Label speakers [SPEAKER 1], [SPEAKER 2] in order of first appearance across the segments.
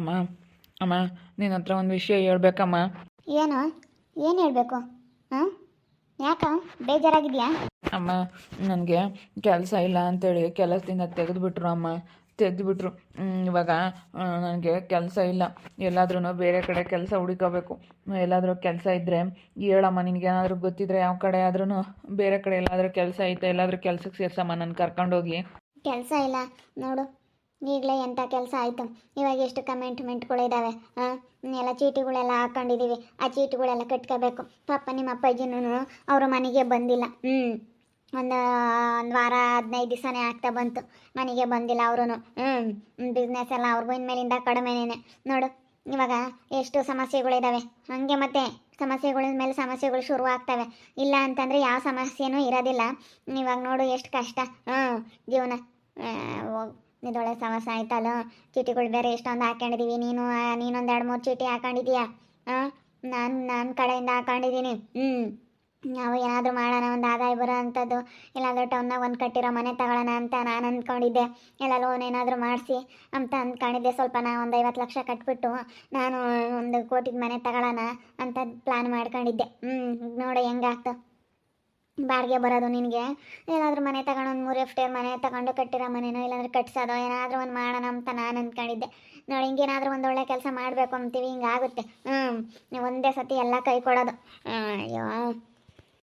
[SPEAKER 1] ಅಮ್ಮ ಅಮ್ಮ ನಿನ್ನ ಹತ್ರ ಒಂದು ವಿಷಯ ಹೇಳ್ಬೇಕಮ್ಮ.
[SPEAKER 2] ಏನು? ಏನು ಹೇಳಬೇಕು? ಹಾಂ? ಯಾಕ? ಬೇಜಾರಾಗಿದೆಯಾ?
[SPEAKER 1] ಅಮ್ಮ ನನಗೆ ಕೆಲಸ ಇಲ್ಲ ಅಂತೇಳಿ ಕೆಲಸದಿಂದ ತೆಗೆದುಬಿಟ್ರು ಅಮ್ಮ. ತೆಗೆದುಬಿಟ್ರು. ಇವಾಗ ನನಗೆ ಕೆಲಸ ಇಲ್ಲ. ಎಲ್ಲಾದ್ರೂ ಬೇರೆ ಕಡೆ ಕೆಲಸ ಹುಡುಕೋಬೇಕು. ಎಲ್ಲಾದರೂ ಕೆಲಸ ಇದ್ದರೆ ಹೇಳಮ್ಮ ನಿನಗೇನಾದ್ರೂ ಗೊತ್ತಿದ್ರೆ ಯಾವ ಕಡೆ ಆದ್ರೂ ಬೇರೆ ಕಡೆ ಎಲ್ಲಾದರೂ ಕೆಲಸ ಐತೆ ಎಲ್ಲಾದರೂ ಕೆಲ್ಸಕ್ಕೆ ಸೇರ್ಸಮ್ಮ ನನ್ನ ಕರ್ಕೊಂಡೋಗಿ.
[SPEAKER 2] ಕೆಲಸ ಇಲ್ಲ. ನೋಡು ಈಗಲೇ ಎಂಥ ಕೆಲಸ ಆಯಿತು? ಇವಾಗ ಎಷ್ಟು ಕಮೆಂಟ್ಮೆಂಟ್ಗಳಿದ್ದಾವೆ ಹಾಂ ಎಲ್ಲ ಚೀಟಿಗಳೆಲ್ಲ ಹಾಕೊಂಡಿದ್ದೀವಿ ಆ ಚೀಟಿಗಳೆಲ್ಲ ಕಟ್ಕೋಬೇಕು. ಪಾಪ ನಿಮ್ಮ ಅಪ್ಪಾಜಿನೂ ಅವರು ಮನೆಗೆ ಬಂದಿಲ್ಲ. ಹ್ಞೂ ಒಂದು ಒಂದು ವಾರ, ಹದಿನೈದು ದಿವಸನೇ ಆಗ್ತಾ ಬಂತು. ಮನೆಗೆ ಬಂದಿಲ್ಲ ಅವರು ಹ್ಞೂ ಬಿಸ್ನೆಸ್ ಎಲ್ಲ ಅವ್ರಿಗೂ ಇನ್ಮೇಲಿಂದ ಕಡಿಮೆನೇ ನೋಡು, ಇವಾಗ ಎಷ್ಟು ಸಮಸ್ಯೆಗಳಿದ್ದಾವೆ ಹಾಗೆ ಮತ್ತೆ ಸಮಸ್ಯೆಗಳ ಮೇಲೆ ಸಮಸ್ಯೆಗಳು ಶುರು ಆಗ್ತವೆ. ಇಲ್ಲ ಅಂತಂದರೆ ಯಾವ ಸಮಸ್ಯೆನೂ ಇರೋದಿಲ್ಲ. ಇವಾಗ ನೋಡು ಎಷ್ಟು ಕಷ್ಟ. ಹ್ಞೂ ಜೀವನ ಇದೊಳ್ಳೆ ಸಮಸ್ಯೆ ಆಯ್ತಲ್ಲ? ಚೀಟಿಗಳು ಬೇರೆ ಎಷ್ಟೊಂದು ಹಾಕೊಂಡಿದ್ದೀವಿ ನೀನು ನೀನೊಂದು ಎರಡು ಮೂರು ಚೀಟಿ ಹಾಕೊಂಡಿದೀಯಾ ಹಾಂ ನಾನು ನನ್ನ ಕಡೆಯಿಂದ ಹಾಕೊಂಡಿದ್ದೀನಿ ಹ್ಞೂ ನಾವು ಏನಾದರೂ ಮಾಡೋಣ, ಒಂದು ಆದಾಯ ಬರೋ ಅಂಥದ್ದು. ಇಲ್ಲಾಂದ್ರೆ ಟೌನ್ನಾಗ ಒಂದು ಕಟ್ಟಿರೋ ಮನೆ ತಗೊಳ್ಳೋಣ ಅಂತ ನಾನು ಅಂದ್ಕೊಂಡಿದ್ದೆ ಎಲ್ಲ ಲೋನ್ ಏನಾದರೂ ಮಾಡಿಸಿ ಅಂತ ಅಂದ್ಕೊಂಡಿದ್ದೆ ಸ್ವಲ್ಪ ನಾ ಒಂದು ಐವತ್ತು ಲಕ್ಷ ಕಟ್ಬಿಟ್ಟು ನಾನು ಒಂದು ಕೋಟಿದ ಮನೆ ತಗೊಳ್ಳೋಣ ಅಂತ ಪ್ಲ್ಯಾನ್ ಮಾಡ್ಕೊಂಡಿದ್ದೆ. ಹ್ಞೂ ನೋಡು ಹೆಂಗಾಗ್ತು. ಬಾಡಿಗೆ ಬರೋದು ನಿನಗೆ? ಏನಾದರೂ ಮನೆ ತಗೊಂಡು ಒಂದು ಮೂರು ಎಫ್ಟೇರ್ ಮನೆ ತಗೊಂಡು ಕಟ್ಟಿರೋ ಮನೆನೋ ಇಲ್ಲಾಂದ್ರೆ ಕಟ್ಸೋದೋ ಏನಾದರೂ ಒಂದು ಮಾಡೋಣ ಅಂತ ನಾನು ಅಂದ್ಕೊಂಡಿದ್ದೆ ನೋಡಿ ಹಿಂಗೇನಾದರೂ ಒಂದು ಒಳ್ಳೆ ಕೆಲಸ ಮಾಡಬೇಕು ಅಂತೀವಿ ಹಿಂಗಾಗುತ್ತೆ ಹ್ಞೂ ಒಂದೇ ಸತಿ ಎಲ್ಲ ಕೈ ಕೊಡೋದು. ಅಯ್ಯೋ.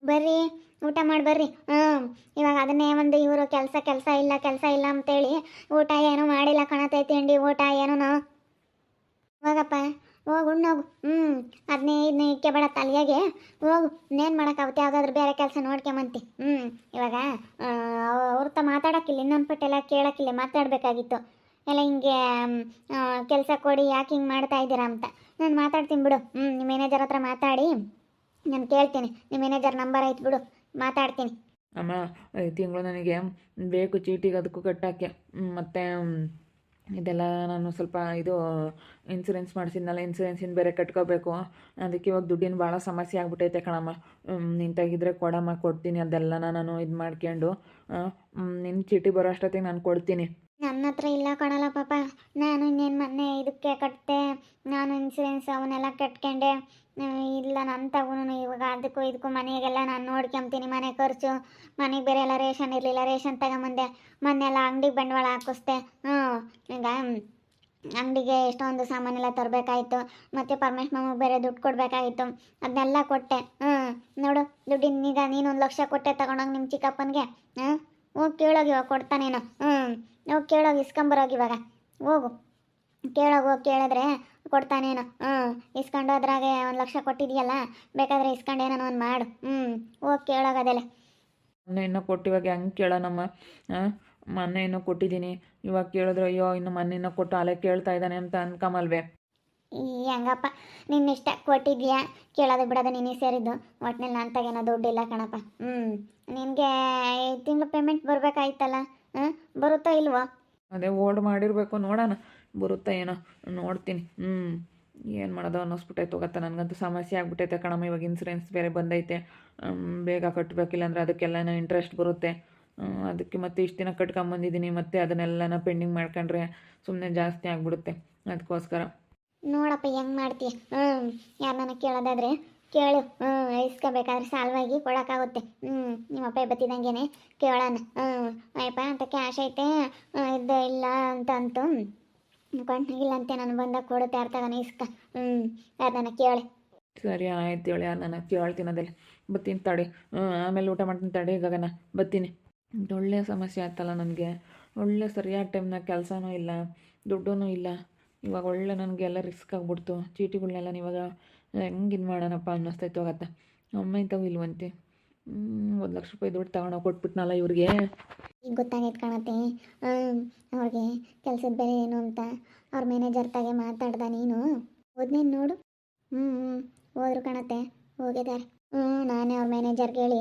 [SPEAKER 2] ಬರ್ರಿ, ಊಟ ಮಾಡಿ ಬರ್ರಿ. ಹ್ಞೂ ಇವಾಗ ಅದನ್ನೇ ಒಂದು ಇವರು ಕೆಲಸ ಕೆಲಸ ಇಲ್ಲ ಕೆಲಸ ಇಲ್ಲ ಅಂತೇಳಿ ಊಟ ಏನೂ ಮಾಡಿಲ್ಲ ಕಣತೈತಿ ತಿಂಡಿ, ಊಟ ಏನೂ ಹೋಗಪ್ಪ. ಹೋಗು ಉಣ್ಣೋಗು ಹ್ಞೂ ಅದನ್ನೇ ಇದನ್ನೇ ಇಕ್ಕೆ ಬೇಡ ತಲೆಯಾಗೆ. ಹೋಗು, ಇನ್ನೇನು ಮಾಡೋಕ್ಕಾಗುತ್ತೆ? ಯಾವುದಾದ್ರೂ ಬೇರೆ ಕೆಲಸ ನೋಡ್ಕೊಂಬಂತಿ. ಹ್ಞೂ ಇವಾಗ ಅವ್ರತ ಮಾತಾಡೋಕ್ಕಿಲ್ಲ ಇನ್ನೊಂದು ಪಟ್ಟೆಲ್ಲ ಕೇಳೋಕ್ಕಿಲ್ಲ, ಮಾತಾಡಬೇಕಾಗಿತ್ತು. ಎಲ್ಲ ಹಿಂಗೆ ಕೆಲಸ ಕೊಡಿ, ಯಾಕೆ ಹಿಂಗೆ ಮಾಡ್ತಾ ಇದ್ದೀರಾ ಅಂತ. ನಾನು ಮಾತಾಡ್ತೀನಿ ಬಿಡು. ಹ್ಞೂ ನಿಮ್ಮ ಮ್ಯಾನೇಜರ್ ಹತ್ರ ಮಾತಾಡಿ, ನಾನು ಕೇಳ್ತೀನಿ. ನಿಮ್ಮ ಮ್ಯಾನೇಜರ್ ನಂಬರ್ ಐತೆ ಬಿಡು, ಮಾತಾಡ್ತೀನಿ.
[SPEAKER 1] ಅಮ್ಮ ತಿಂಗಳು ನನಗೆ ಬೇಕು ಚೀಟಿಗೆ ಅದಕ್ಕೂ ಕಟ್ಟಾಕೆ. ಮತ್ತು ಇದೆಲ್ಲ ನಾನು ಸ್ವಲ್ಪ ಇದು ಇನ್ಸೂರೆನ್ಸ್ ಮಾಡಿಸಿದ್ನಲ್ಲ ಇನ್ಸೂರೆನ್ಸಿನ ಬೇರೆ ಕಟ್ಕೋಬೇಕು. ಅದಕ್ಕೆ ಇವಾಗ ದುಡ್ಡಿನ ಭಾಳ ಸಮಸ್ಯೆ ಆಗ್ಬಿಟ್ಟೈತೆ ಕಣಮ್ಮ. ನಿಂತಾಗಿದ್ರೆ ಕೊಡಮ್ಮ, ಕೊಡ್ತೀನಿ ಅದೆಲ್ಲ ನಾನು ಇದು ಮಾಡ್ಕೊಂಡು. ನಿನ್ನ ಚೀಟಿ ಬರೋ ಅಷ್ಟೊತ್ತಿಗೆ ನಾನು ಕೊಡ್ತೀನಿ.
[SPEAKER 2] ನನ್ನ ಹತ್ರ ಇಲ್ಲ ಕಣಲ್ಲ ಪಾಪ. ನಾನು ಇನ್ನೇನು ಮೊನ್ನೆ ಇದಕ್ಕೆ ಕಟ್ಟಿದೆ ನಾನು ಇನ್ಸೂರೆನ್ಸ್ ಅವನ್ನೆಲ್ಲ ಕಟ್ಕೊಂಡೆ. ಇಲ್ಲ ನನ್ನ ತಗೊಂಡು ಇವಾಗ ಅದಕ್ಕೂ ಇದಕ್ಕೂ ಮನೆಗೆಲ್ಲ ನಾನು ನೋಡ್ಕೊಂತೀನಿ ಮನೆ ಖರ್ಚು, ಮನೆಗೆ ಬೇರೆ ಎಲ್ಲ ರೇಷನ್ ಇರಲಿಲ್ಲ, ರೇಷನ್ ತಗೊಂಬಂದೆ. ಮೊನ್ನೆಲ್ಲ ಅಂಗಡಿಗೆ ಬಂಡವಾಳ ಹಾಕಿಸ್ದೆ ಹ್ಞೂ, ಈಗ ಅಂಗಡಿಗೆ ಎಷ್ಟೊಂದು ಸಾಮಾನೆಲ್ಲ ತರಬೇಕಾಯಿತು. ಮತ್ತು ಪರಮೇಶ್ ಮಾಮಗೆ ಬೇರೆ ದುಡ್ಡು ಕೊಡಬೇಕಾಗಿತ್ತು ಅದನ್ನೆಲ್ಲ ಕೊಟ್ಟೆ. ಹ್ಞೂ, ನೋಡು, ದುಡ್ಡಿನ ಈಗ ನೀನು ಒಂದು ಲಕ್ಷ ಕೊಟ್ಟೆ ತಗೊಂಡೋಗಿ ನಿಮ್ಮ ಚಿಕ್ಕಪ್ಪನಿಗೆ. ಹ್ಞೂ, ಹೋಗಿ ಕೇಳೋಗಿ ಇವಾಗ ಕೊಡ್ತಾನೇನು ಹ್ಞೂ, ಹೋಗಿ ಕೇಳೋಗಿ ಇಸ್ಕೊಂಬರೋಗಿ ಇವಾಗ. ಹೋಗು. ಕೇಳೋಗಿ ಹೋಗಿ ಕೇಳಿದ್ರೆ ಕೊಡ್ತಾನೇನು. ಹ್ಞೂ ಇಸ್ಕೊಂಡು ಅದ್ರಾಗೆ ಒಂದು ಲಕ್ಷ ಕೊಟ್ಟಿದೆಯಲ್ಲ ಬೇಕಾದರೆ ಇಸ್ಕೊಂಡು ಏನೋ ಒಂದು ಮಾಡು. ಹ್ಞೂ ಹೋಗಿ ಕೇಳೋಗದೆಲ್ಲ
[SPEAKER 1] ಮೊನ್ನೆ ಇನ್ನೂ ಕೊಟ್ಟಿವಾಗ ಹೆಂಗೆ ಕೇಳೋಣಮ್ಮ ಮೊನ್ನೆ ಇನ್ನೂ ಕೊಟ್ಟಿದ್ದೀನಿ. ಇವಾಗ ಕೇಳಿದ್ರೆ ಅಯ್ಯೋ ಇನ್ನು ಮೊನ್ನೆ ಇನ್ನೂ ಕೊಟ್ಟು ಅಲೆ ಕೇಳ್ತಾ ಇದ್ದಾನೆ ಅಂತ ಅನ್ಕಮಲ್ವೇ.
[SPEAKER 2] ಈ ಹೆಂಗಪ್ಪ ನಿನ್ನ ಇಷ್ಟ ಕೊಟ್ಟಿದ್ಯಾ? ಕೇಳೋದು ಬಿಡೋದು ನೀನೇ ಸೇರಿದ್ದು. ಒಟ್ನಲ್ಲಿ ನನ್ನ ತಗೇನೋ ದುಡ್ಡಿಲ್ಲ ಕಣಪ್ಪ. ಹ್ಞೂ ನಿನಗೆ ತಿಂಗಳು ಪೇಮೆಂಟ್ ಬರಬೇಕಾಯ್ತಲ್ಲ ಹಾಂ ಬರುತ್ತೋ ಇಲ್ವೋ?
[SPEAKER 1] ಅದೇ ಓಲ್ಡ್ ಮಾಡಿರಬೇಕು ನೋಡೋಣ. ಬರುತ್ತಾ ಏನೋ? ನೋಡ್ತೀನಿ. ಹ್ಞೂ ಏನು ಮಾಡೋದು ಅನ್ನಿಸ್ಬಿಟ್ಟೈತೆ ಹೋಗತ್ತೆ ನನಗಂತೂ ಸಮಸ್ಯೆ ಆಗ್ಬಿಟ್ಟೈತೆ ಕಣಮ್ಮ. ಇವಾಗ ಇನ್ಸೂರೆನ್ಸ್ ಬೇರೆ ಬಂದೈತೆ. ಬೇಗ ಕಟ್ಟಬೇಕಿಲ್ಲ ಅಂದರೆ ಅದಕ್ಕೆಲ್ಲನೂ ಇಂಟ್ರೆಸ್ಟ್ ಬರುತ್ತೆ. ಅದಕ್ಕೆ ಮತ್ತೆ ಇಷ್ಟು ದಿನ ಕಟ್ಕೊಂಬಂದಿದ್ದೀನಿ ಮತ್ತೆ ಅದನ್ನೆಲ್ಲನ ಪೆಂಡಿಂಗ್ ಮಾಡ್ಕೊಂಡ್ರೆ ಸುಮ್ಮನೆ ಜಾಸ್ತಿ ಆಗಿಬಿಡುತ್ತೆ. ಅದಕ್ಕೋಸ್ಕರ
[SPEAKER 2] ನೋಡಪ್ಪ, ಹೆಂಗೆ ಮಾಡ್ತೀಯ? ಹ್ಞೂ ಯಾರನ್ನ ಕೇಳೋದಾದ್ರೆ ಕೇಳು. ಹ್ಞೂ ಸಾಲವಾಗಿ ಕೊಡೋಕ್ಕಾಗುತ್ತೆ. ಹ್ಞೂ ನಿಮ್ಮಪ್ಪ ಬತ್ತಿದಂಗೆನೆ ಕೇಳೋಣ. ಹ್ಞೂ ಅಯ್ಯಪ್ಪ, ಅಂತ ಕ್ಯಾಶ್ ಐತೆ. ಇದು ಇಲ್ಲ ಅಂತ ಅಂತು. ಕೊಂಡ್ನಾಗಿಲ್ಲ ಅಂತೆ ನಾನು ಬಂದಾಗ ಕೊಡುತ್ತೆ ಅರ್ಥ ತಗೋಣ ಇಸ್ಕ. ಹ್ಞೂ ಯಾರನ್ನ ಕೇಳಿ.
[SPEAKER 1] ಸರಿ ಆಯ್ತು ಹೇಳಿ ನಾನು ಕೇಳ್ತೀನಿ ಅದೆಲ್ಲ ಬತ್ತೀನಿ ತಡಿ. ಆಮೇಲೆ ಊಟ ಮಾಡ್ತೀನಿ ತಡಿ ಗಗನ. ಬತ್ತೀನಿ. ಇದು ಒಳ್ಳೆ ಸಮಸ್ಯೆ ಆಯ್ತಲ್ಲ ನನಗೆ. ಒಳ್ಳೆ ಸರಿಯಾದ ಟೈಮ್ನಾಗ ಕೆಲಸನೂ ಇಲ್ಲ ದುಡ್ಡೂ ಇಲ್ಲ. ಇವಾಗ ಒಳ್ಳೆ ನನಗೆ ಎಲ್ಲ ರಿಸ್ಕ್ ಆಗಿಬಿಡ್ತು. ಚೀಟಿಗಳನ್ನೆಲ್ಲ ಇವಾಗ ಹೆಂಗೆ ಇದು ಮಾಡೋಣಪ್ಪ ಅನ್ನಿಸ್ತೈತೆ ಹೋಗತ್ತೆ ಅಮ್ಮ ಇಂಥವು ಇಲ್ವಂತೆ. ಒಂದು ಲಕ್ಷ ರೂಪಾಯಿ ದುಡ್ಡು ತಗೊಂಡೋಗಿ ಕೊಟ್ಬಿಟ್ನಲ್ಲ ಇವ್ರಿಗೆ.
[SPEAKER 2] ಈಗ ಗೊತ್ತಾಗೈತೆ ಕಾಣತ್ತೆ? ಅವ್ರಿಗೆ ಕೆಲಸದ ಬೆಲೆ ಏನು ಅಂತ ಅವ್ರ ಮ್ಯಾನೇಜರ್ ತಾಗೆ ಮಾತಾಡ್ದ ನೀನು. ಹೋದ್ನೇನು ನೋಡು? ಹ್ಞೂ ಹೋದ್ರು ಕಾಣತ್ತೆ. ಹೋಗಿದ್ದಾರೆ ಹ್ಞೂ, ನಾನೇ ಅವ್ರ ಮ್ಯಾನೇಜರ್ಗೆ ಹೇಳಿ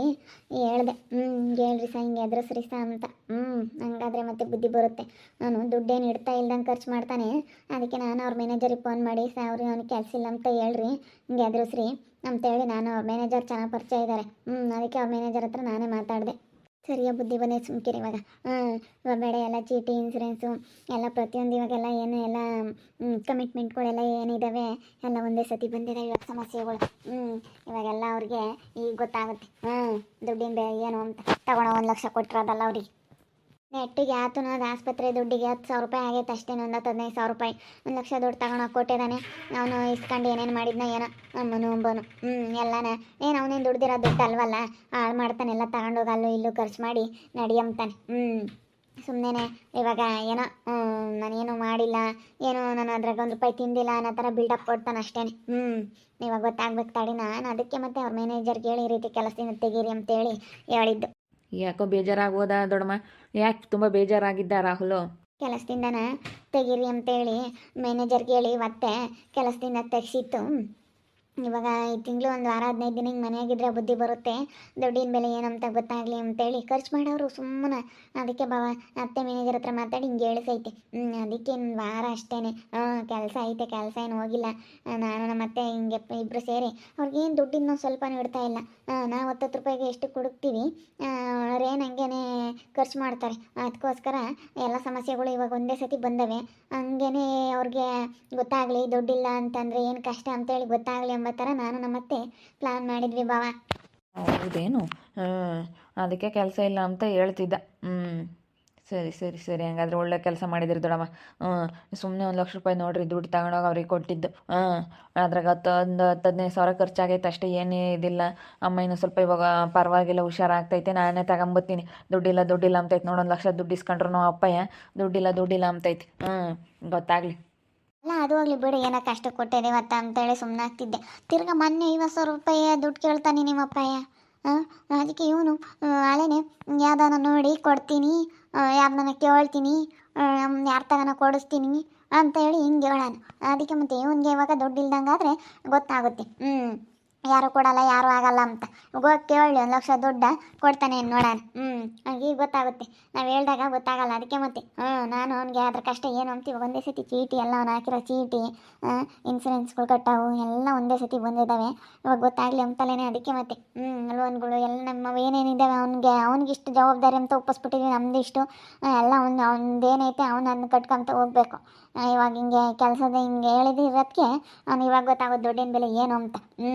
[SPEAKER 2] ಹೇಳ್ದೆ. ಹ್ಞೂ, ಹೇಳ್ರಿ ಸಾ, ಹಿಂಗೆ ಎದುರಿಸ್ರಿ ಸಾ ಅಂತ. ಹ್ಞೂ, ಹಂಗಾದ್ರೆ ಮತ್ತೆ ಬುದ್ಧಿ ಬರುತ್ತೆ. ನಾನು ದುಡ್ಡೇನು ಇಡ್ತಾ ಇಲ್ದಂಗೆ ಖರ್ಚು ಮಾಡ್ತಾನೆ. ಅದಕ್ಕೆ ನಾನು ಅವ್ರ ಮ್ಯಾನೇಜರಿಗೆ ಫೋನ್ ಮಾಡಿ, ಸಾ ಅವ್ರಿಗೆ ಅವ್ನಿಗೆ ಕೆಲಸ ಇಲ್ಲ ಅಂತ ಹೇಳ್ರಿ. ಹಿಂಗೆ ಎದುರಿಸ್ರಿ ಅಂತೇಳಿ ನಾನು ಅವ್ರ ಮ್ಯಾನೇಜರ್ ಚೆನ್ನಾಗಿ ಪರಿಚಯ ಇದ್ದಾರೆ ಹ್ಞೂ, ಅದಕ್ಕೆ ಅವ್ರ ಮ್ಯಾನೇಜರ್ ಹತ್ರ ನಾನೇ ಮಾತಾಡಿದೆ. ಸರಿಯಾಗಿ ಬುದ್ಧಿ ಬಂದೈತೆ ಸುಮ್ಕಿರಿ ಇವಾಗ. ಇವಾಗ ಬೇಡ, ಎಲ್ಲ ಚೀಟಿ ಇನ್ಸೂರೆನ್ಸು ಎಲ್ಲ ಪ್ರತಿಯೊಂದು ಇವಾಗೆಲ್ಲ ಏನು, ಎಲ್ಲ ಕಮಿಟ್ಮೆಂಟ್ಗಳೆಲ್ಲ ಏನಿದ್ದಾವೆ ಎಲ್ಲ ಒಂದೇ ಸತಿ ಬಂದಿರೋ ಇವಾಗ ಸಮಸ್ಯೆಗಳು. ಹ್ಞೂ ಇವಾಗೆಲ್ಲ ಅವ್ರಿಗೆ ಈಗ ಗೊತ್ತಾಗುತ್ತೆ. ಹ್ಞೂ ದುಡ್ಡಿನ ಬೆ ಏನು ಅಂತ ತಗೊಳ್ಳೋ ಒಂದು ಲಕ್ಷ ಕೊಟ್ಟಿರೋದಲ್ಲ ಅವ್ರಿಗೆ ನೆಟ್ಟಿಗೆ ಆತು ಅದು ಆಸ್ಪತ್ರೆ ದುಡ್ಡಿಗೆ ಹತ್ತು ಸಾವಿರ ರೂಪಾಯಿ ಆಗೈತೆ ಅಷ್ಟೇ ಒಂದು ಹತ್ತು ಹದಿನೈದು ಸಾವಿರ ರೂಪಾಯಿ. ಒಂದು ಲಕ್ಷ ದುಡ್ಡು ತಗೊಳಕ್ಕೆ ಕೊಟ್ಟಿದ್ದಾನೆ. ಅವನು ಇಸ್ಕೊಂಡು ಏನೇನು ಮಾಡಿದ್ನ ಏನೋ ಅಮ್ಮನು ಅಂಬನು. ಹ್ಞೂ ಎಲ್ಲನ. ಏನು ಅವನೇನು ದುಡ್ದಿರೋ ದುಡ್ಡು ಅಲ್ವಲ್ಲ? ಹಾಳು ಮಾಡ್ತಾನೆ, ಎಲ್ಲ ತಗೊಂಡೋಗಿ ಅಲ್ಲೂ ಇಲ್ಲೂ ಖರ್ಚು ಮಾಡಿ ನಡಿಯಂತಾನೆ ಹ್ಞೂ ಸುಮ್ಮನೆ ಇವಾಗ ಏನೋ ನಾನೇನು ಮಾಡಿಲ್ಲ, ಏನೋ ನಾನು ಅದ್ರಾಗ ಒಂದು ರೂಪಾಯಿ ತಿಂದಿಲ್ಲ ಅನ್ನೋ ಥರ ಬಿಲ್ಡಪ್ ಕೊಡ್ತಾನೆ ಅಷ್ಟೇ ಹ್ಞೂ ಇವಾಗ ಗೊತ್ತಾಗ್ಬೇಕು ತಡಿ ನಾನು. ಅದಕ್ಕೆ ಮತ್ತೆ ಅವ್ರ ಮ್ಯಾನೇಜರ್ಗೆ ಹೇಳಿ ಈ ರೀತಿ ಕೆಲಸದಿಂದ ತೆಗೀರಿ ಅಂತೇಳಿ ಹೇಳಿದ್ದು.
[SPEAKER 1] ಯಾಕೋ ಬೇಜಾರಾಗೋದ ದೊಡ್ಡಮ್ಮ. ಯಾಕೆ ತುಂಬ ಬೇಜಾರಾಗಿದ್ದ ರಾಹುಲು?
[SPEAKER 2] ಕೆಲಸದಿಂದನ? ತೆಗೀರಿ ಅಂತೇಳಿ ಮ್ಯಾನೇಜರ್ಗೆ ಹೇಳಿ ಮತ್ತೆ ಕೆಲಸದಿಂದ ತೆಗ್ಸಿತ್ತು. ಇವಾಗ ಈ ತಿಂಗಳು ಒಂದು ವಾರ ಹದಿನೈದು ದಿನ ಹಿಂಗೆ ಮನೆಯಾಗಿದ್ರೆ ಬುದ್ಧಿ ಬರುತ್ತೆ. ದುಡ್ಡಿನ ಬೆಲೆ ಏನಂತ ಗೊತ್ತಾಗಲಿ ಅಂತೇಳಿ ಖರ್ಚು ಮಾಡೋರು ಸುಮ್ಮನೆ. ಅದಕ್ಕೆ ಬಾವ ಅತ್ತೆ ಮ್ಯಾನೇಜರ್ ಹತ್ರ ಮಾತಾಡಿ ಹಿಂಗೆ ಹೇಳಿಸೈತೆ. ಅದಕ್ಕೆ ಒಂದು ವಾರ ಅಷ್ಟೇ ಕೆಲಸ ಐತೆ, ಕೆಲಸ ಏನು ಹೋಗಿಲ್ಲ. ನಾನು ನಮ್ಮ ಅತ್ತೆ ಹಿಂಗೆ ಇಬ್ಬರು ಸೇರಿ. ಅವ್ರಿಗೇನು ದುಡ್ಡಿನ ಸ್ವಲ್ಪ ಇಡ್ತಾ ಇಲ್ಲ. ನಾವು ಹತ್ತತ್ತು ರೂಪಾಯಿಗೆ ಎಷ್ಟು ಕೊಡುತ್ತೀವಿ? ರೇನ್ ಹಂಗೇನೆ ಖರ್ಚು ಮಾಡ್ತಾರೆ. ಅದಕ್ಕೋಸ್ಕರ ಎಲ್ಲ ಸಮಸ್ಯೆಗಳು ಇವಾಗ ಒಂದೇ ಸತಿ ಬಂದವೆ. ಹಂಗೇನೆ ಅವ್ರಿಗೆ ಗೊತ್ತಾಗಲಿ, ದುಡ್ಡಿಲ್ಲ ಅಂತಂದರೆ ಏನು ಕಷ್ಟ ಅಂತೇಳಿ ಗೊತ್ತಾಗಲಿ ಎಂಬ ಥರ ನಾನು ನಮ್ಮತ್ತೆ ಪ್ಲ್ಯಾನ್ ಮಾಡಿದ್ವಿ ಬಾವ
[SPEAKER 1] ಹೌದೇನು? ಅದಕ್ಕೆ ಕೆಲಸ ಇಲ್ಲ ಅಂತ ಹೇಳ್ತಿದ್ದ. ಹ್ಞೂ ಸರಿ ಸರಿ ಸರಿ, ಹಂಗಾದ್ರೆ ಒಳ್ಳೆ ಕೆಲಸ ಮಾಡಿದಿರಿ ದೊಡಮ್ಮ. ಹ್ಞೂ ಸುಮ್ಮನೆ ಒಂದು ಲಕ್ಷ ರೂಪಾಯಿ ನೋಡ್ರಿ, ದುಡ್ಡು ತಗೊಂಡೋಗಿ ಅವ್ರಿಗೆ ಕೊಟ್ಟಿದ್ದು. ಹಾಂ ಅದ್ರಾಗ ಹತ್ತು ಒಂದು ಹತ್ತು ಹದಿನೈದು ಸಾವಿರ ಖರ್ಚಾಗೈತೆ ಅಷ್ಟೇ, ಏನೇ ಇದಿಲ್ಲ. ಅಮ್ಮ ಇನ್ನೂ ಸ್ವಲ್ಪ ಇವಾಗ ಪರವಾಗಿಲ್ಲ, ಹುಷಾರಾಗ್ತೈತೆ, ನಾನೇ ತಗೊಂಬತ್ತೀನಿ. ದುಡ್ಡಿಲ್ಲ ದುಡ್ಡಿಲ್ಲ ಅಂತೈತೆ ನೋಡೊಂದು ಲಕ್ಷ ದುಡ್ಡು ಇಸ್ಕೊಂಡ್ರು ಅಪ್ಪಯ್ಯ. ದುಡ್ಡಿಲ್ಲ ದುಡ್ಡಿಲ್ಲ ಅಂತೈತೆ. ಹ್ಞೂ ಗೊತ್ತಾಗಲಿ.
[SPEAKER 2] ಅಲ್ಲ, ಅದು ಆಗಲಿ ಬಿಡು, ಏನೋ ಕಷ್ಟ ಕೊಟ್ಟಿದ್ದೀವತ್ತ ಅಂತ ಅಂತೇಳಿ ಸುಮ್ಮನಾಗ್ತಿದ್ದೆ ತಿರ್ಗಾ ಮೊನ್ನೆ ಐವತ್ತು ಸಾವಿರ ರೂಪಾಯಿ ದುಡ್ಡು ಕೇಳ್ತಾನೆ ನಿಮ್ಮ ಅಪ್ಪಯ್ಯ. ಹಾಂ ಅದಕ್ಕೆ ಇವನು ಹಳೇನೆ ಯಾವ್ದಾನ ನೋಡಿ ಕೊಡ್ತೀನಿ ಯಾವ್ದನ್ನ ಕೇಳ್ತೀನಿ ಯಾರ ತಗನ ಕೊಡಿಸ್ತೀನಿ ಅಂತ ಹೇಳಿ ಹಿಂಗೆ ಹೇಳೋಣ ಅದಕ್ಕೆ ಮತ್ತೆ ಇವನಿಗೆ ಇವಾಗ ದುಡ್ಡು ಇಲ್ದಂಗಾದ್ರೆ ಗೊತ್ತಾಗುತ್ತೆ. ಹ್ಞೂ ಯಾರು ಕೊಡಲ್ಲ, ಯಾರು ಆಗಲ್ಲ ಅಂತ. ಹೋಗಿ, ಕೇಳಿ, ಒಂದು ಲಕ್ಷ ದುಡ್ಡ ಕೊಡ್ತಾನೆ ನೋಡೋಣ. ಹ್ಞೂ ನನಗೆ ಗೊತ್ತಾಗುತ್ತೆ. ನಾವು ಹೇಳ್ದಾಗ ಗೊತ್ತಾಗಲ್ಲ, ಅದಕ್ಕೆ ಮತ್ತೆ. ಹ್ಞೂ ನಾನು ಅವ್ನಿಗೆ ಅದ್ರ ಕಷ್ಟ ಏನು ಅಂತ ಇವಾಗ ಒಂದೇ ಸತಿ ಚೀಟಿ, ಎಲ್ಲ ಅವ್ನು ಹಾಕಿರೋ ಚೀಟಿ ಇನ್ಸೂರೆನ್ಸ್ಗಳು ಕಟ್ಟಾವು, ಎಲ್ಲ ಒಂದೇ ಸತಿ ಬಂದಿದ್ದಾವೆ ಇವಾಗ ಗೊತ್ತಾಗಲಿ ಅಂತಲೇ ಅದಕ್ಕೆ ಮತ್ತೆ. ಹ್ಞೂ ಲೋನ್ಗಳು ಎಲ್ಲ ನಮ್ಮ ಏನೇನಿದ್ದಾವೆ ಅವ್ನಿಗೆ ಇಷ್ಟು ಜವಾಬ್ದಾರಿ ಅಂತ ಒಪ್ಪಿಸ್ಬಿಟ್ಟಿದ್ವಿ, ನಮ್ದು ಇಷ್ಟು. ಎಲ್ಲ ಅವ್ನು ಅವ್ನದೇನೈತೆ ಅವ್ನು ಅದನ್ನ ಕಟ್ಕೊಂತ ಹೋಗ್ಬೇಕು. ಇವಾಗ ಹಿಂಗೆ ಕೆಲಸದ ಹಿಂಗೆ ಹೇಳಿದಿರೋದಕ್ಕೆ ಅವ್ನು ಇವಾಗ ಗೊತ್ತಾಗೋದು ದುಡ್ಡಿನ ಬೆಲೆ ಏನು ಅಂತ. ಹ್ಞೂ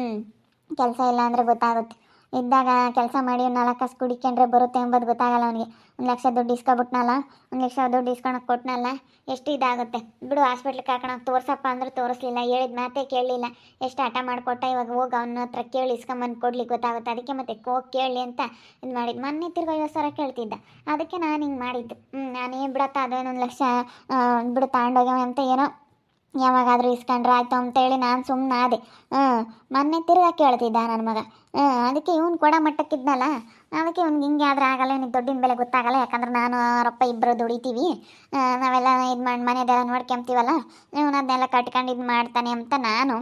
[SPEAKER 2] ಕೆಲಸ ಇಲ್ಲ ಅಂದರೆ ಗೊತ್ತಾಗುತ್ತೆ. ಇದ್ದಾಗ ಕೆಲಸ ಮಾಡಿ ನಾಲ್ಕು ಕಾಸು ಕುಡಿಕೊಂಡ್ರೆ ಬರುತ್ತೆ ಎಂಬುದು ಗೊತ್ತಾಗಲ್ಲ ಅವನಿಗೆ. ಒಂದು ಲಕ್ಷ ದುಡ್ಡು ಇಸ್ಕೊಬಿಟ್ನಲ್ಲ, ಒಂದು ಲಕ್ಷ ದುಡ್ಡು ಇಸ್ಕೊಳಕ್ಕೆ ಕೊಟ್ಟನಲ್ಲ ಎಷ್ಟು ಇದಾಗುತ್ತೆ. ಬಿಡು ಹಾಸ್ಪಿಟ್ಲಿಗೆ ಹಾಕೋಣ ತೋರ್ಸಪ್ಪ ಅಂದ್ರೆ ತೋರಿಸ್ಲಿಲ್ಲ, ಹೇಳಿದ ಮಾತೇ ಕೇಳಲಿಲ್ಲ. ಎಷ್ಟು ಹಠ ಮಾಡಿಕೊಟ್ಟ, ಇವಾಗ ಹೋಗಿ, ಅವನ ಹತ್ರ ಕೇಳಿ, ಇಸ್ಕೊಂಬಂದು ಕೊಡ್ಲಿಕ್ಕೆ ಗೊತ್ತಾಗುತ್ತೆ. ಅದಕ್ಕೆ ಮತ್ತೆ ಹೋಗಿ ಕೇಳಿ ಅಂತ ಇದು ಮಾಡಿದ್ದು ಮೊನ್ನೆ ತಿರ್ಗಿ ಐವತ್ತು ಸಾವಿರ ಕೇಳ್ತಿದ್ದ. ಅದಕ್ಕೆ ನಾನು ಹಿಂಗೆ ಮಾಡಿದ್ದು. ಹ್ಞೂ ನಾನೇ ಬಿಡತ್ತ ಅದೇನೊಂದು ಲಕ್ಷ ಬಿಡು ತಗೊಂಡೋಗ್ಯವ ಅಂತ ಏನೋ ಯಾವಾಗಾದರೂ ಇಸ್ಕೊಂಡ್ರೆ ಆಯ್ತು ಅಂತೇಳಿ ನಾನು ಸುಮ್ಮನೆ ಆದೆ. ಹ್ಞೂ ಮೊನ್ನೆ ತಿರ್ಗಾ ಕೇಳ್ತಿದ್ದ ನನ್ನ ಮಗ. ಹ್ಞೂ ಅದಕ್ಕೆ ಇವ್ನು ಕೊಡ ಮಟ್ಟಕ್ಕಿದ್ನಲ್ಲ? ಅದಕ್ಕೆ ಇವ್ನಿಗೆ ಹಿಂಗೆ ಆದ್ರೆ ಆಗಲ್ಲ ಇವ್ನಿಗೆ ದುಡ್ಡಿನ ಬೆಲೆ ಗೊತ್ತಾಗಲ್ಲ, ಯಾಕಂದ್ರೆ ನಾನು ಅವರಪ್ಪ ಇಬ್ಬರು ದುಡಿತೀವಿ. ನಾವೆಲ್ಲ ಇದು ಮಾಡಿ ಮನೆದೆಲ್ಲ ನೋಡ್ಕೊಂತೀವಲ್ಲ ಇವನು ಅದನ್ನೆಲ್ಲ ಕಟ್ಕೊಂಡು ಇದು ಮಾಡ್ತಾನೆ ಅಂತ ನಾನು.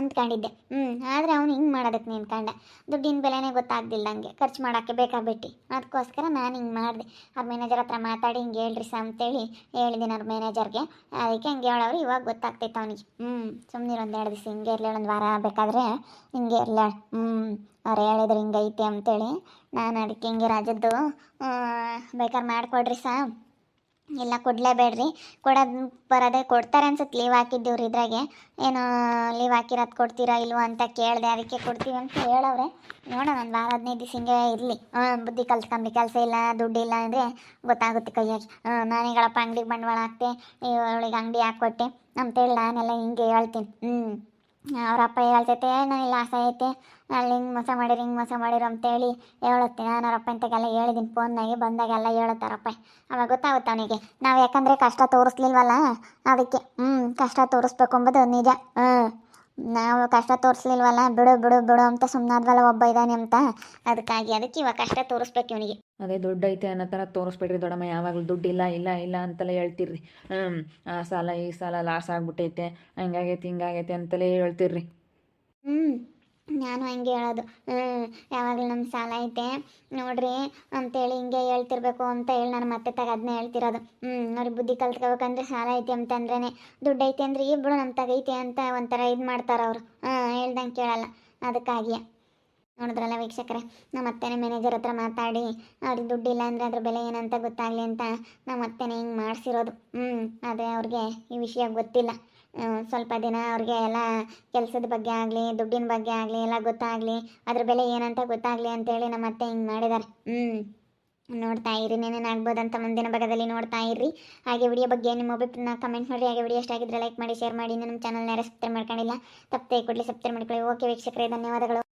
[SPEAKER 2] ಅಂದ್ಕೊಂಡಿದ್ದೆ. ಹ್ಞೂ ಆದರೆ ಅವ್ನು ಹಿಂಗೆ ಮಾಡೋದಕ್ಕೆ ನಿಂತ್ಕೊಂಡೆ ದುಡ್ಡಿನ ಬೆಲೆನೇ ಗೊತ್ತಾಗ್ದಿಲ್ಲ ನನಗೆ ಖರ್ಚು ಮಾಡೋಕ್ಕೆ ಬೇಕಾಗ್ಬಿಟ್ಟು. ಅದಕ್ಕೋಸ್ಕರ ನಾನು ಹಿಂಗೆ ಮಾಡಿದೆ. ಅವ್ರ ಮ್ಯಾನೇಜರ್ ಹತ್ರ ಮಾತಾಡಿ ಹಿಂಗೆ ಹೇಳ್ರಿ ಸ ಅಂತೇಳಿ ಹೇಳಿದ್ದೀನಿ ಅವ್ರ ಮ್ಯಾನೇಜರ್ಗೆ ಅದಕ್ಕೆ ಹಿಂಗೆ ಹೇಳೋರು, ಇವಾಗ ಗೊತ್ತಾಗ್ತೈತೆ ಅವನಿಗೆ. ಹ್ಞೂ ಸುಮ್ಮನೆ ಒಂದು ಎರಡು ದಿವಸ ಹಿಂಗೆ ಇರಲಿ ಒಂದು ವಾರ ಬೇಕಾದ್ರೆ ಹಿಂಗೆ ಇರ್ಲೇಳು ಹ್ಞೂ ಅವ್ರು ಹೇಳಿದ್ರು ಹಿಂಗೈತೆ ಅಂತೇಳಿ. ನಾನು ಅದಕ್ಕೆ ಹಿಂಗೆ ರಾಜದ್ದು ಬೇಕಾದ್ರೆ ಮಾಡಿಕೊಡ್ರಿ ಸಾ. ಇಲ್ಲ ಕೊಡಲೇಬೇಡ್ರಿ. ಕೊಡೋದು ಬರೋದೇ ಕೊಡ್ತಾರೆ ಅನ್ಸುತ್ತೆ ಲೀವ್ ಹಾಕಿದ್ದೀವ್ರಿ ಇದ್ರಾಗೆ. ಏನು ಲೀವ್ ಹಾಕಿರೋದು ಕೊಡ್ತೀರಾ ಇಲ್ವೋ ಅಂತ ಕೇಳಿದೆ, ಅದಕ್ಕೆ ಕೊಡ್ತೀವಿ ಅಂತ ಹೇಳವ್ರೆ. ನೋಡೋಣ, ಒಂದು ವಾರ, ಹದಿನೈದು ದಿವಸ ಹಿಂಗೆ ಇರಲಿ. ಬುದ್ಧಿ ಕಲ್ತ್ಕೊಂಬಿ ಕೆಲಸ ಇಲ್ಲ ದುಡ್ಡಿಲ್ಲ ಅಂದರೆ ಗೊತ್ತಾಗುತ್ತೆ ಕೈಯಾಗಿ. ನಾನೀಗಳಪ್ಪ ಅಂಗಡಿಗೆ ಬಂಡವಾಳ ಹಾಕ್ತೆ ಇವಳಿಗೆ ಅಂಗಡಿ ಹಾಕ್ಕೊಟ್ಟೆ. ಅಂತೇಳಿ ನಾನೆಲ್ಲ ಹಿಂಗೆ ಹೇಳ್ತೀನಿ. ಹ್ಞೂ ಅವ್ರ ಅಪ್ಪ ಹೇಳ್ತೈತೆ ನನಗೆ ಆಸೆ ಐತೆ. ಅಲ್ಲಿ ಹಿಂಗೆ ಮೋಸ ಮಾಡಿರಿ, ಹಿಂಗೆ ಮೋಸ ಮಾಡಿರು ಅಂತೇಳಿ ಹೇಳುತ್ತೆ. ನಾನು ಅಪ್ಪ ಇಂತಗೆಲ್ಲ ಹೇಳಿದ್ದೀನಿ ಫೋನ್ನಾಗೆ ಬಂದಾಗೆಲ್ಲ ಹೇಳುತ್ತಾರಪ್ಪ. ಅವಾಗ ಗೊತ್ತಾಗುತ್ತೆ ಅವನಿಗೆ. ನಾವು ಯಾಕಂದರೆ ಕಷ್ಟ ತೋರಿಸ್ಲಿಲ್ವಲ್ಲ? ಅದಕ್ಕೆ ಹ್ಞೂ ಕಷ್ಟ ತೋರಿಸ್ಬೇಕು ಅಂಬೋದು ನಿಜ. ಹ್ಞೂ ನಾವು ಕಷ್ಟ ತೋರಿಸ್ಲಿಲ್ವಲ್ಲ ಬಿಡು ಬಿಡು ಬಿಡು ಅಂತ ಸುಮ್ಮನಾದ್ವಲ್ಲ ಒಬ್ಬ ಇದ್ದಾನೆ ಅಂತ. ಅದಕ್ಕಾಗಿ ಅದಕ್ಕೆ ಇವಾಗ ಕಷ್ಟ ತೋರಿಸ್ಬೇಕು ಇವನಿಗೆ.
[SPEAKER 1] ಅದೇ ದುಡ್ಡು ಐತೆ ಅನ್ನೋ ಥರ ತೋರಿಸ್ಬೇಡ್ರಿ ದೊಡ್ಡಮ್ಮ ಯಾವಾಗಲೂ ದುಡ್ಡು ಇಲ್ಲ ಇಲ್ಲ ಇಲ್ಲ ಅಂತಲೇ ಹೇಳ್ತಿರ್ರಿ. ಹ್ಞೂ ಆ ಸಾಲ ಈ ಸಾಲ ಲಾಸ್ ಆಗ್ಬಿಟ್ಟೈತೆ ಹಂಗಾಗೈತೆ ಹಿಂಗಾಗೈತೆ ಅಂತಲೇ ಹೇಳ್ತಿರ್ರಿ.
[SPEAKER 2] ಹ್ಞೂ ನಾನು ಹಂಗೆ ಹೇಳೋದು ಹ್ಞೂ ಯಾವಾಗಲೂ ನಮ್ಮ ಸಾಲ ಐತೆ, ನೋಡ್ರಿ ಅಂತೇಳಿ ಹಿಂಗೆ ಹೇಳ್ತಿರ್ಬೇಕು ಅಂತ ಹೇಳಿ ನಾನು ಮತ್ತೆ ತಗ ಅದನ್ನೇ ಹೇಳ್ತಿರೋದು. ಹ್ಞೂ ಅವ್ರಿಗೆ ಬುದ್ಧಿ ಕಲ್ತ್ಕೋಬೇಕಂದ್ರೆ ಸಾಲ ಐತೆ ಅಂತಂದ್ರೇ ದುಡ್ಡು ಐತೆ ಅಂದ್ರೆ ಈ ಬಿಡು ನಮ್ಮ ತಗೈತೆ ಅಂತ ಒಂಥರ ಇದು ಮಾಡ್ತಾರೆ ಅವರು. ಹಾಂ ಹೇಳ್ದಂಗೆ ಕೇಳಲ್ಲ ಅದಕ್ಕಾಗಿಯೇ ನೋಡಿದ್ರಲ್ಲ ವೀಕ್ಷಕರೇ ನಮ್ಮ ಅತ್ತೆನೇ ಮ್ಯಾನೇಜರ್ ಹತ್ರ ಮಾತಾಡಿ, ಅವ್ರಿಗೆ ದುಡ್ಡಿಲ್ಲ ಅಂದರೆ ಅದ್ರ ಬೆಲೆ ಏನಂತ ಗೊತ್ತಾಗಲಿ ಅಂತ ನಮ್ಮ ಅತ್ತೆನೇ ಹಿಂಗೆ ಮಾಡಿಸಿರೋದು. ಹ್ಞೂ ಅದೇ ಅವ್ರಿಗೆ ಈ ವಿಷಯ ಗೊತ್ತಿಲ್ಲ. ಸ್ವಲ್ಪ ದಿನ ಅವ್ರಿಗೆ ಎಲ್ಲ ಕೆಲಸದ ಬಗ್ಗೆ ಆಗಲಿ, ದುಡ್ಡಿನ ಬಗ್ಗೆ ಆಗಲಿ, ಎಲ್ಲ ಗೊತ್ತಾಗಲಿ, ಅದ್ರ ಬೆಲೆ ಏನಂತ ಗೊತ್ತಾಗಲಿ ಅಂತೇಳಿ ನಮ್ಮ ಅತ್ತೆ ಹಿಂಗೆ ಮಾಡಿದ್ದಾರೆ ಹ್ಞೂ ನೋಡ್ತಾ ಇರಿ ಅಂತ ಮುಂದಿನ ಭಾಗದಲ್ಲಿ ನೋಡ್ತಾ ಇರಿ. ಹಾಗೆ ವಿಡಿಯೋ ಬಗ್ಗೆ ನಿಮ್ಮ ಅಭಿಪ್ರಾಯ ಕಮೆಂಟ್ ಮಾಡಿ, ಹಾಗೆ ವಿಡಿಯೋ ಇಷ್ಟ ಆಗಿದ್ರೆ ಲೈಕ್ ಮಾಡಿ ಶೇರ್ ಮಾಡಿ. ನಮ್ಮ ಚಾನಲ್ನ ಯಾರು ಸಬ್ಸ್ಕ್ರೈಬ್ ಮಾಡ್ಕೊಂಡಿಲ್ಲ, ತಪ್ಪದೆ ಕೊಡಲಿ ಸಬ್ಸ್ಕ್ರೈಬ್ ಮಾಡ್ಕೊಳ್ಳಿ. ಓಕೆ ವೀಕ್ಷಕರೇ, ಧನ್ಯವಾದಗಳು.